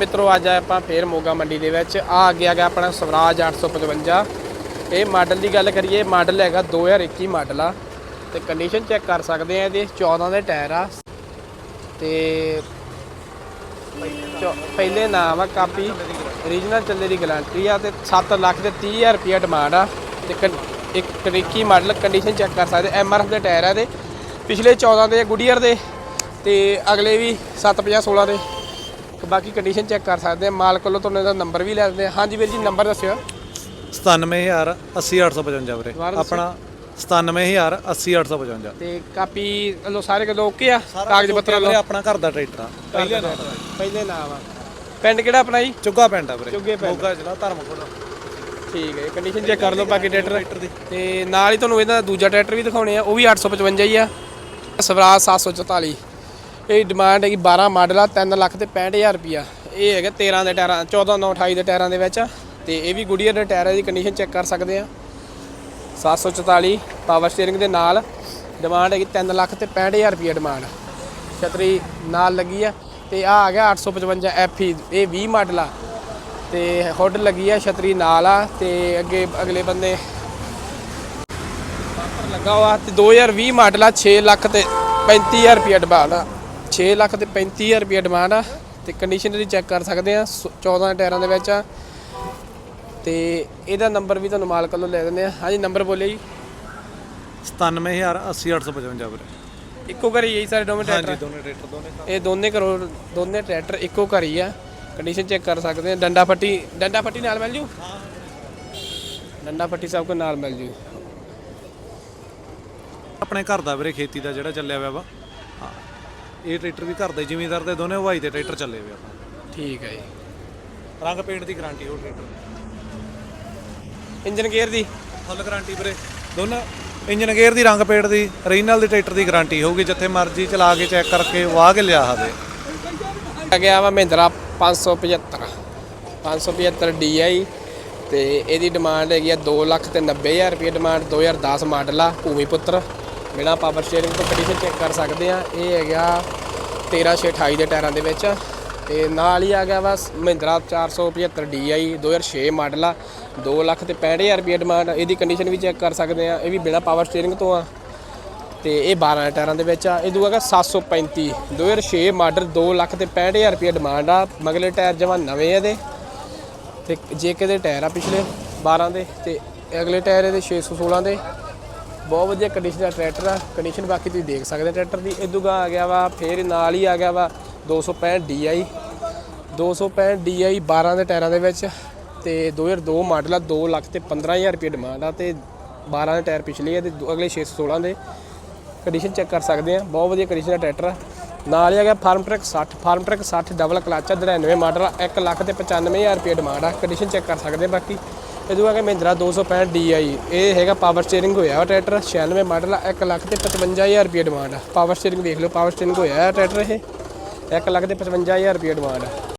ਮਿੱਤਰੋ, ਅੱਜ ਆਪਾਂ ਫੇਰ ਮੋਗਾ ਮੰਡੀ ਦੇ ਵਿੱਚ ਆ ਅੱਗੇ ਆ ਗਿਆ ਆਪਣਾ ਸਵਰਾਜ 855 ਇਹ ਮਾਡਲ ਦੀ ਗੱਲ ਕਰੀਏ, ਮਾਡਲ ਹੈਗਾ 2021 ਮਾਡਲ ਆ। ਤੇ ਕੰਡੀਸ਼ਨ ਚੈੱਕ ਕਰ ਸਕਦੇ ਆ ਇਹਦੇ 14 ਦੇ ਟਾਇਰ ਆ। ਤੇ ਚੌ- ਪਹਿਲੇ ਨਾਮ ਆ ਕਾਪੀ ਓਰੀਜਨਲ ਚੱਲੇ ਦੀ ਗਾਰੰਟੀ ਆ ਤੇ 7 ਲੱਖ ਤੇ 30000 ਰੁਪਿਆ ਡਿਮਾਂਡ ਆ। ਤੇ ਕੰ- ਇੱਕ 21 ਮਾਡਲ ਕੰਡੀਸ਼ਨ ਚੈੱਕ ਕਰ ਸਕਦੇ, ਐਮ ਆਰ ਐਫ ਦੇ ਟਾਇਰ ਆ ਇਹਦੇ। ਪਿਛਲੇ 14 ਦੇ ਗੁਡੀਅਰ ਦੇ, ਤੇ ਅਗਲੇ ਵੀ 750 16 ਦੇ। ਬਾਕੀ ਕੰਡੀਸ਼ਨ ਚੈੱਕ ਕਰ ਸਕਦੇ ਆ ਮਾਲਕ ਵੱਲੋਂ ਤੁਹਾਨੂੰ ਇਹਦਾ ਨੰਬਰ ਵੀ ਲੈ ਦਿੰਦੇ ਆ ਹਾਂਜੀ ਵੀਰ ਜੀ ਨੰਬਰ ਦੱਸਿਓ। 97000 80855 ਵੀਰੇ। ਦੁਬਾਰਾ ਦੱਸੋ। ਆਪਣਾ 97000 80855 ਤੇ ਕਾਪੀ ਵੱਲੋਂ ਸਾਰੇ ਕਦੋਂ ਓਕੇ ਆ? ਕਾਗਜ਼ ਪੱਤਰ ਵੀਰੇ ਵੱਲੋਂ? ਆਪਣਾ ਘਰ ਦਾ ਟਰੈਕਟਰ ਆ। ਪਹਿਲੇ ਨਾਮ ਪਹਿਲੇ ਨਾਮ ਆ। ਪਿੰਡ ਕਿਹੜਾ ਆਪਣਾ ਜੀ? ਚੁੱਗਾ ਪਿੰਡ ਆ ਵੀਰੇ। ਚੁੱਗੇ ਪਿੰਡ। ਮੋਗਾ ਜ਼ਿਲ੍ਹਾ ਧਰਮਕੋਟ ਠੀਕ ਹੈ ਕੰਡੀਸ਼ਨ ਚੈੱਕ ਕਰ ਲਓ ਬਾਕੀ ਟਰੈਕਟਰ। ਤੇ ਨਾਲ ਹੀ ਤੁਹਾਨੂੰ ਇਹਦਾ ਦੂਜਾ ਟਰੈਕਟਰ ਵੀ ਦਿਖਾਉਣੇ ਆ ਉਹ ਵੀ 855 ਹੀ ਆ। ਸਵਰਾਜ 744 ਇਹ ਡਿਮਾਂਡ ਹੈਗੀ 12 ਮਾਡਲ ਆ 3 ਲੱਖ ਤੇ 65000 ਰੁਪਿਆ ਇਹ ਹੈਗਾ 13 ਦੇ ਟਾਇਰਾਂ 14 9 28 ਦੇ ਟਾਇਰਾਂ ਦੇ ਵਿੱਚ। ਆ ਤੇ ਇਹ ਵੀ ਗੁਡੀਅਰ ਦੇ ਟਾਇਰਾਂ ਦੀ ਕੰਡੀਸ਼ਨ ਚੈੱਕ ਕਰ ਸਕਦੇ ਆ। 744 ਪਾਵਰ ਸਟੀਅਰਿੰਗ ਦੇ ਨਾਲ ਡਿਮਾਂਡ ਹੈਗੀ 3 ਲੱਖ ਤੇ 65000 ਰੁਪਿਆ ਡਿਮਾਂਡ ਛਤਰੀ ਨਾਲ ਲੱਗੀ ਆ। ਤੇ ਆ ਆ ਗਿਆ 855 FE ਇਹ 20 ਮਾਡਲ ਆ। ਤੇ ਹੁੱਡ ਲੱਗੀ ਆ, ਛਤਰੀ ਨਾਲ ਆ। ਤੇ ਅੱਗੇ ਅਗਲੇ ਬੰਦੇ ਬੰਪਰ ਲੱਗਾ ਹੋਆ ਤੇ 2020 ਮਾਡਲ ਆ 6 ਲੱਖ ਤੇ 35000 ਰੁਪਏ ਡਿਮਾਂਡ ਆ। 6 ਲੱਖ ਤੇ 35000 ਰੁਪਏ ਡਿਮਾਂਡ ਆ ਤੇ ਕੰਡੀਸ਼ਨ ਦੀ ਚੈੱਕ ਕਰ ਸਕਦੇ ਆ ਸ- 14 ਟਾਇਰਾਂ ਦੇ ਵਿੱਚ ਆ। ਤੇ ਇਹਦਾ ਨੰਬਰ ਵੀ ਤੁਹਾਨੂੰ ਮਾਲਕ ਵੱਲੋਂ ਲੈ ਦਿੰਦੇ ਆ। ਹਾਂਜੀ ਨੰਬਰ ਬੋਲਿਓ ਜੀ। 97000 80855 ਵੀਰੇ। ਇੱਕੋ ਘਰ ਹੀ ਹੈ ਜੀ ਸਾਰੇ ਦੋਵੇਂ ਹਾਂਜੀ ਟਰੈਕਟਰ ਦੋਨੇ ਟਰੈਕਟਰ ਦੋਨੇ ਇਹ ਦੋਨੇ ਕਰੋੜ ਦੋਨੇ ਟਰੈਕਟਰ ਇੱਕੋ ਘਰ ਹੀ ਆ। ਕੰਡੀਸ਼ਨ ਚੈੱਕ ਕਰ ਸਕਦੇ ਆ। ਡੰਡਾ ਫੱਟੀ ਡੰਡਾ ਫੱਟੀ ਨਾਲ ਮਿਲ ਜੂ? ਡੰਡਾ ਫੱਟੀ ਸਭ ਕੋ ਨਾਲ ਮਿਲ ਜੂ। ਆਪਣੇ ਘਰ ਦਾ ਵੀਰੇ ਖੇਤੀ ਦਾ ਜਿਹੜਾ ਚੱਲਿਆ ਹੋਇਆ ਵਾ। ਇਹ ਟਰੈਕਟਰ ਵੀ ਘਰ ਦਾ ਜ਼ਿਮੀਂਦਾਰ ਦੇ ਦੋਨੇ ਹਵਾਈ ਦੇ ਟਰੈਕਟਰ ਚੱਲੇ ਹੋਏ ਆਪਾਂ। ਠੀਕ ਹੈ ਜੀ। ਰੰਗ ਪੇਂਟ ਦੀ ਗਾਰੰਟੀ ਉਹ ਟਰੈਕਟਰ ਇੰਜਨ ਗੇਅਰ ਦੀ? ਫੁੱਲ ਗਾਰੰਟੀ ਵੀਰੇ। ਦੋਨਾਂ ਇੰਜਨ ਗੇਅਰ ਦੀ ਰੰਗ ਪੇਂਟ ਦੀ ਰੀਜਨਲ ਦੀ ਟਰੈਕਟਰ ਦੀ ਗਾਰੰਟੀ ਹੋਊਗੀ ਜਿੱਥੇ ਮਰਜ਼ੀ ਚਲਾ ਕੇ ਚੈੱਕ ਕਰਕੇ ਵਾਹ ਕੇ ਲਿਆ ਹਾਦੇ ਆ ਗਿਆ ਵਾ ਮਹਿੰਦਰਾ 575 575 DI ਤੇ ਇਹਦੀ ਡਿਮਾਂਡ ਹੈਗੀ ਆ 2 ਲੱਖ ਤੇ 90000 ਰੁਪਏ ਡਿਮਾਂਡ 2010 ਮਾਡਲ ਆ ਭੂਮੀ ਪੁੱਤਰ। ਬਿਨਾ ਪਾਵਰ ਸਟੀਅਰਿੰਗ ਤੋਂ ਕੰਡੀਸ਼ਨ ਚੈੱਕ ਕਰ ਸਕਦੇ ਆ ਇਹ ਹੈਗਾ 1328 ਦੇ ਟਾਇਰਾਂ ਦੇ ਵਿੱਚ। ਤੇ ਨਾਲ ਹੀ ਆ ਗਿਆ ਵਾ ਮਹਿੰਦਰਾ 475 DI 2006 ਮਾਡਲ ਆ 2 ਲੱਖ ਤੇ 65000 ਰੁਪਏ ਡਿਮਾਂਡ ਇਹਦੀ ਕੰਡੀਸ਼ਨ ਵੀ ਚੈੱਕ ਕਰ ਸਕਦੇ ਆ ਇਹ ਵੀ ਬਿਨਾ ਪਾਵਰ ਸਟੀਅਰਿੰਗ ਤੋਂ ਆ। ਤੇ ਇਹ 12 ਟਾਇਰਾਂ ਦੇ ਵਿੱਚ ਆ। ਇਹ ਦੂਗਾ 735 2006 ਮਾਡਲ 2 ਲੱਖ ਤੇ 65000 ਰੁਪਏ ਡਿਮਾਂਡ ਆ। ਮਗਲੇ ਟਾਇਰ ਜਮਾ ਨਵੇਂ ਆ ਇਹਦੇ। ਤੇ ਜੇਕੇ ਦੇ ਟਾਇਰ ਆ ਪਿਛਲੇ 12 ਦੇ, ਤੇ ਅਗਲੇ ਟਾਇਰ ਇਹਦੇ 616 ਦੇ। ਬਹੁਤ ਵਧੀਆ ਕੰਡੀਸ਼ਨ ਦਾ ਟਰੈਕਟਰ ਆ। ਕੰਡੀਸ਼ਨ ਬਾਕੀ ਤੁਸੀਂ ਦੇਖ ਸਕਦੇ ਟਰੈਕਟਰ ਦੀ। ਇਦੂਗਾ ਆ ਗਿਆ ਵਾ, ਫੇਰ ਨਾਲ ਹੀ ਆ ਗਿਆ ਵਾ 265 DI 265 DI 12 ਦੇ ਟਾਇਰਾਂ ਦੇ ਵਿੱਚ ਤੇ 2002 ਮਾਡਲ ਆ 2 ਲੱਖ ਤੇ 15000 ਰੁਪਏ ਡਿਮਾਂਡ ਆ ਤੇ 12 ਦੇ ਟਾਇਰ ਪਿਛਲੇ ਆ ਤੇ ਦੋ- ਅਗਲੇ 616 ਦੇ। ਕੰਡੀਸ਼ਨ ਚੈੱਕ ਕਰ ਸਕਦੇ ਆ। ਬਹੁਤ ਵਧੀਆ ਕੰਡੀਸ਼ਨ ਦਾ ਟਰੈਕਟਰ ਆ। ਨਾਲ ਹੀ ਆ ਗਿਆ Farmtrac 60 Farmtrac 60 double clutch ਆ 99 ਮਾਡਲ ਆ 1 ਲੱਖ ਤੇ 95000 ਰੁਪਏ ਡਿਮਾਂਡ ਆ। ਕੰਡੀਸ਼ਨ ਚੈੱਕ ਕਰ ਸਕਦੇ ਬਾਕੀ। ਇਹਦੂ ਆ ਗਿਆ ਮਹਿੰਦਰਾ 265 DI ਇਹ ਹੈਗਾ ਪਾਵਰ ਸਟੀਅਰਿੰਗ ਹੋਇਆ ਵਾ ਟਰੈਕਟਰ 96 ਮਾਡਲ ਆ 1 ਲੱਖ ਤੇ 55000 ਰੁਪਏ ਡਿਮਾਂਡ ਆ। ਪਾਵਰ ਸਟੀਅਰਿੰਗ ਵੇਖ ਲਓ ਪਾਵਰ ਸਟੀਅਰਿੰਗ ਹੋਇਆ ਟਰੈਕਟਰ ਇਹ 1 ਲੱਖ ਤੇ 55000 ਰੁਪਏ ਡਿਮਾਂਡ ਆ।